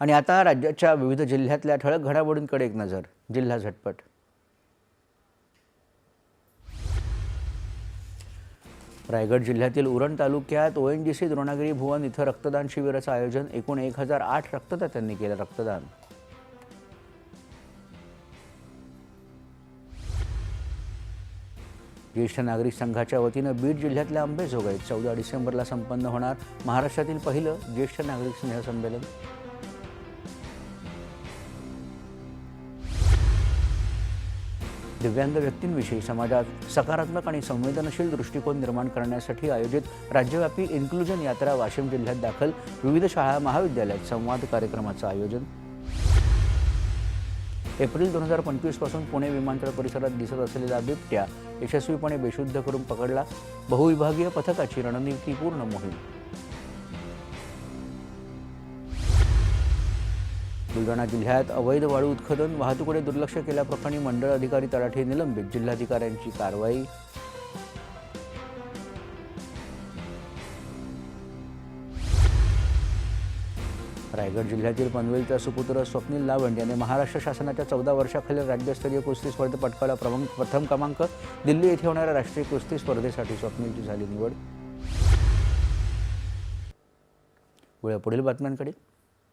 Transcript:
आणि आता राज्याच्या विविध जिल्ह्यातल्या ठळक घडामोडींकडे एक नजर जिल्हा झटपट. रायगड जिल्ह्यातील उरण तालुक्यात O N G C Dronagiri Bhuvan इथं रक्तदान शिबिराचं आयोजन एकूण एक हजार आठ रक्तदात्यांनी केलं रक्तदान. ज्येष्ठ नागरिक संघाच्या वतीनं बीड जिल्ह्यातल्या अंबेजोगाईत चौदा डिसेंबरला संपन्न होणार महाराष्ट्रातील पहिलं ज्येष्ठ नागरिक स्नेह दिव्यांग व्यक्तींविषयी समाजात सकारात्मक आणि संवेदनशील दृष्टिकोन निर्माण करण्यासाठी आयोजित राज्यव्यापी इन्क्लुजन यात्रा वाशिम जिल्ह्यात दाखल विविध शाळा महाविद्यालयात संवाद कार्यक्रमाचं आयोजन. एप्रिल दोन हजार पंचवीसपासून पुणे विमानतळ परिसरात दिसत असलेला बिबट्या यशस्वीपणे बेशुद्ध करून पकडला. बहुविभागीय पथकाची रणनीतीपूर्ण मोहीम. बुलढाणा जिल्ह्यात अवैध वाळू उत्खनन वाहतुकीकडे दुर्लक्ष केल्याप्रकरणी मंडळ अधिकारी तलाठे निलंबित जिल्हाधिकाऱ्यांची कारवाई. रायगड जिल्ह्यातील पनवेलचा सुपुत्र स्वप्नील लावंड याने महाराष्ट्र शासनाच्या चौदा वर्षाखालील राज्यस्तरीय कुस्ती स्पर्धेत पटकावला प्रमुख प्रथम क्रमांक. दिल्ली येथे होणाऱ्या राष्ट्रीय कुस्ती स्पर्धेसाठी स्वप्नीलची झाली निवड. वेळ पुढील बातम्यांकडे.